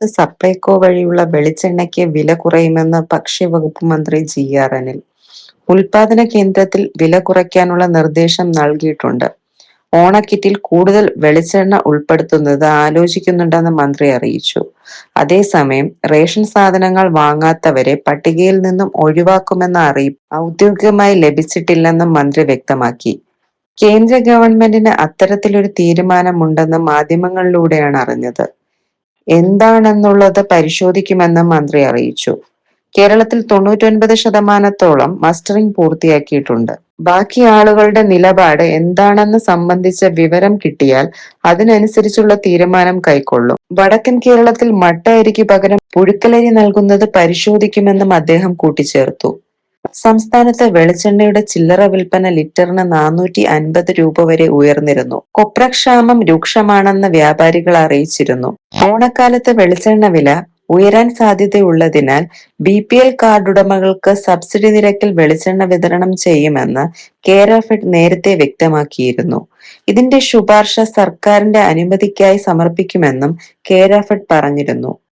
സപ്ലൈകോ വഴിയുള്ള വെളിച്ചെണ്ണയ്ക്ക് വില കുറയുമെന്ന് ഭക്ഷ്യവകുപ്പ് മന്ത്രി ജി ആർ അനിൽ. ഉൽപാദന കേന്ദ്രത്തിൽ വില കുറയ്ക്കാനുള്ള നിർദ്ദേശം നൽകിയിട്ടുണ്ട്. ഓണക്കിറ്റിൽ കൂടുതൽ വെളിച്ചെണ്ണ ഉൾപ്പെടുത്തുന്നത് ആലോചിക്കുന്നുണ്ടെന്ന് മന്ത്രി അറിയിച്ചു. അതേസമയം റേഷൻ സാധനങ്ങൾ വാങ്ങാത്തവരെ പട്ടികയിൽ നിന്നും ഒഴിവാക്കുമെന്ന അറിയിപ്പ് ഔദ്യോഗികമായി ലഭിച്ചിട്ടില്ലെന്നും മന്ത്രി വ്യക്തമാക്കി. കേന്ദ്ര ഗവൺമെന്റിന് അത്തരത്തിലൊരു തീരുമാനമുണ്ടെന്ന് മാധ്യമങ്ങളിലൂടെയാണ് അറിഞ്ഞത്. എന്താണെന്നുള്ളത് പരിശോധിക്കുമെന്ന് മന്ത്രി അറിയിച്ചു. കേരളത്തിൽ തൊണ്ണൂറ്റൊൻപത് ശതമാനത്തോളം മസ്റ്ററിംഗ് പൂർത്തിയാക്കിയിട്ടുണ്ട്. ബാക്കി ആളുകളുടെ നിലപാട് എന്താണെന്ന് സംബന്ധിച്ച വിവരം കിട്ടിയാൽ അതിനനുസരിച്ചുള്ള തീരുമാനം കൈക്കൊള്ളും. വടക്കൻ കേരളത്തിൽ മട്ട അരിക്ക് പകരം പുഴുക്കലരി നൽകുന്നത് പരിശോധിക്കുമെന്നും അദ്ദേഹം കൂട്ടിച്ചേർത്തു. സംസ്ഥാനത്ത് വെളിച്ചെണ്ണയുടെ ചില്ലറ വിൽപ്പന ലിറ്ററിന് നാനൂറ്റി അൻപത് രൂപ വരെ ഉയർന്നിരുന്നു. കൊപ്രക്ഷാമം രൂക്ഷമാണെന്ന് വ്യാപാരികൾ അറിയിച്ചിരുന്നു. ഓണക്കാലത്ത് വെളിച്ചെണ്ണ വില ഉയരാൻ സാധ്യതയുള്ളതിനാൽ ബി പി എൽ കാർഡ് ഉടമകൾക്ക് സബ്സിഡി നിരക്കിൽ വെളിച്ചെണ്ണ വിതരണം ചെയ്യുമെന്ന് കേരഫെഡ് നേരത്തെ വ്യക്തമാക്കിയിരുന്നു. ഇതിന്റെ ശുപാർശ സർക്കാരിന്റെ അനുമതിക്കായി സമർപ്പിക്കുമെന്നും കേരഫെഡ് പറഞ്ഞിരുന്നു.